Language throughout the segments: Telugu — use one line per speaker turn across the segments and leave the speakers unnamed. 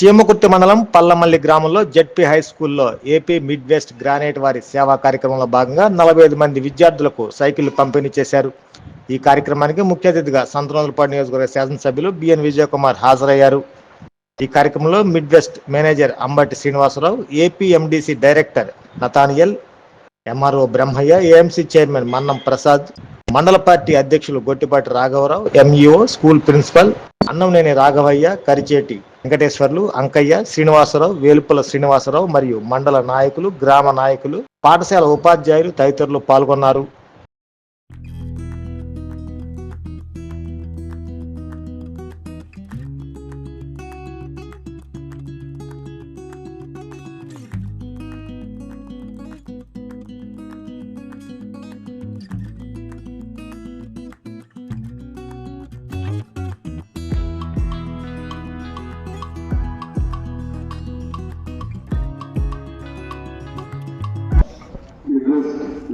చీమకుర్తి మండలం పల్లమల్లి గ్రామంలో జెడ్పీ హై స్కూల్లో ఏపీ మిడ్ వెస్ట్ గ్రానైట్ వారి సేవా కార్యక్రమంలో భాగంగా నలభై ఐదు మంది విద్యార్థులకు సైకిళ్ళు పంపిణీ చేశారు. ఈ కార్యక్రమానికి ముఖ్య అతిథిగా సంతనోదలపాడు నియోజకవర్గ శాసనసభ్యులు బిఎన్ విజయకుమార్ హాజరయ్యారు. ఈ కార్యక్రమంలో Midwest manager Ambati Srinivasarao AP MDC director Nathaniel MRO Brahmaiah AMC chairman Mannam Prasad మండల పార్టీ అధ్యక్షులు గొట్టిపాటి రాఘవరావు MEO school principal Annamneni Raghavaiah Karicheti Venkateswarlu Ankaiah Srinivasarao Velupula Srinivasarao మరియు మండల నాయకులు గ్రామ నాయకులు పాఠశాల ఉపాధ్యాయులు తదితరులు పాల్గొన్నారు.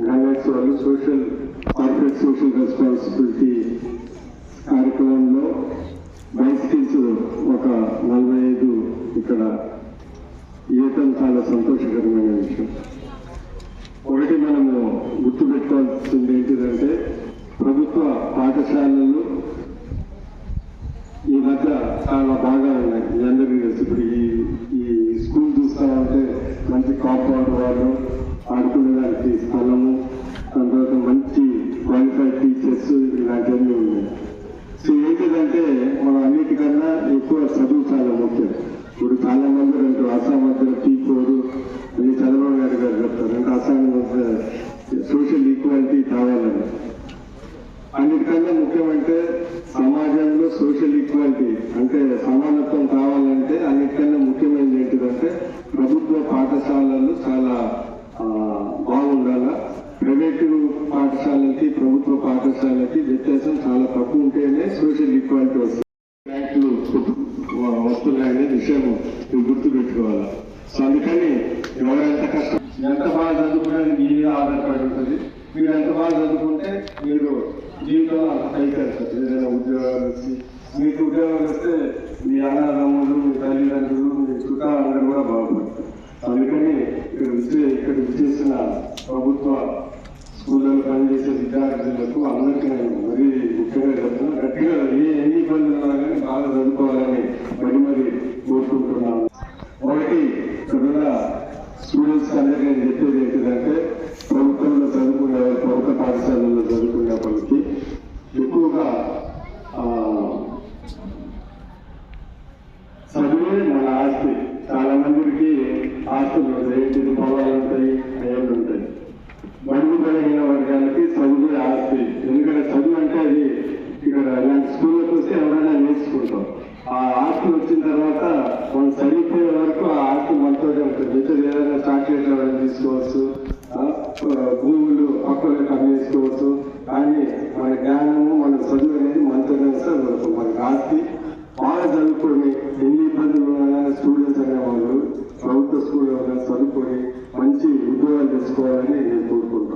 హైలైట్స్ వాళ్ళు సోషల్ కార్పొరేట్ సోషల్ రెస్పాన్సిబిలిటీ కార్యక్రమంలో బైసికిల్స్ ఒక నలభై ఐదు ఇక్కడ ఇవ్వటం చాలా సంతోషకరమైన విషయం. ఒకటి మనము గుర్తుపెట్టుకోవాల్సింది ఏంటిదంటే ప్రభుత్వ పాఠశాలలు ఈ మధ్య చాలా బాగా ఉన్నాయి. మీ అందరికీ తెలుసు. ఇప్పుడు ఈ ఈ స్కూల్ చూస్తామంటే మంచి కాంపౌండ్ వాళ్ళు ఆడుకునేదానికి ముఖ్యం ఇప్పుడు చాలా మంది రెండు అస్సాం మధ్య టీ కోడ్ అని చంద్రబాబు నాయుడు గారు చెప్తారు. అంటే అస్సాం సోషల్ ఈక్వాలిటీ కావాలని. అన్నిటికన్నా ముఖ్యమంటే సమాజంలో సోషల్ ఈక్వాలిటీ. అంటే సమానత్వం కావాలంటే అన్నిటికన్నా ముఖ్యమైనది ఏంటిదంటే ప్రభుత్వ పాఠశాలలు చాలా బాగుండాల? ప్రైవేటు పాఠశాలకి ప్రభుత్వ పాఠశాలకి వ్యత్యాసం చాలా తక్కువ ఉంటేనే సోషల్ ఈక్వాలిటీ వస్తుంది. వస్తున్నాయనే విషయం మీరు గుర్తుపెట్టుకోవాలి? సో అందుకని ఎవరెంత కష్టం ఎంత బాగా చదువుకునేది మీ మీద ఆధారపడి ఉంటుంది. మీరు ఎంత బాగా చదువుకుంటే మీరు జీవితంలో అంత పైకి వెళ్తారు ఏదైనా ఉద్యోగాలు వచ్చి మీకు ఉద్యోగాలు వస్తే మీ అన్నదమ్ములు మీ తల్లిదండ్రులు మీ చుట్టాలందరూ కూడా బాగుపడతారు. అందుకని ఇక్కడ విజయ ఇక్కడ విజేసిన ప్రభుత్వ స్కూళ్ళలో పనిచేసే విద్యార్థులకు అందరికీ నేను మరీ ముఖ్యంగా చెప్తున్నాను గట్టిగా ఏ ఎన్ని ఇబ్బందులు ఉన్నా కానీ బాగా చదువుకోవాలని మరి మరి కోరుకుంటున్నాను. ఒకటి ఇక్కడున్న స్టూడెంట్స్ అందరికీ నేను చెప్పేది ఏంటిదంటే ప్రభుత్వంలో చదువుకునే ప్రభుత్వ పాఠశాలలో చదువుకునే వాళ్ళకి ఎక్కువగా ఆ, చదువే మన ఆస్తి. చాలా మందికి ఆస్తులు ఉంటాయి ఏంటిది పొలాలు ఉంటాయి అయ్యాలు ఉంటాయి. బడుగు బలహీన వర్గాలకి చదువు ఆస్తి. ఎందుకంటే చదువు అంటే అది ఇక్కడ ఇలాంటి స్కూళ్ళకి వస్తే ఎవరైనా నేర్చుకుంటాం ఆ ఆస్తి వచ్చిన తర్వాత మనం చనిపోయే వరకు ఆ ఆస్తి మనతోనే ఉంటుంది ఇతర ఏదైనా చాక్లెట్లు ఎవరైనా తీసుకోవచ్చు. భూములు పక్కలకు అమ్మేసుకోవచ్చు కానీ మన జ్ఞానము మన చదువు అనేది మనతోనే వస్తే మనకు మనకు ఆస్తి. బాగా చదువుకొని ఎన్ని ఇబ్బందులు ఉన్నా స్టూడెంట్స్ అనేవాళ్ళు ప్రభుత్వ స్కూల్లో చదువుకొని మంచి ఉద్యోగాలు తెచ్చుకోవాలని నేను కోరుకుంటున్నాను.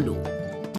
Frollo.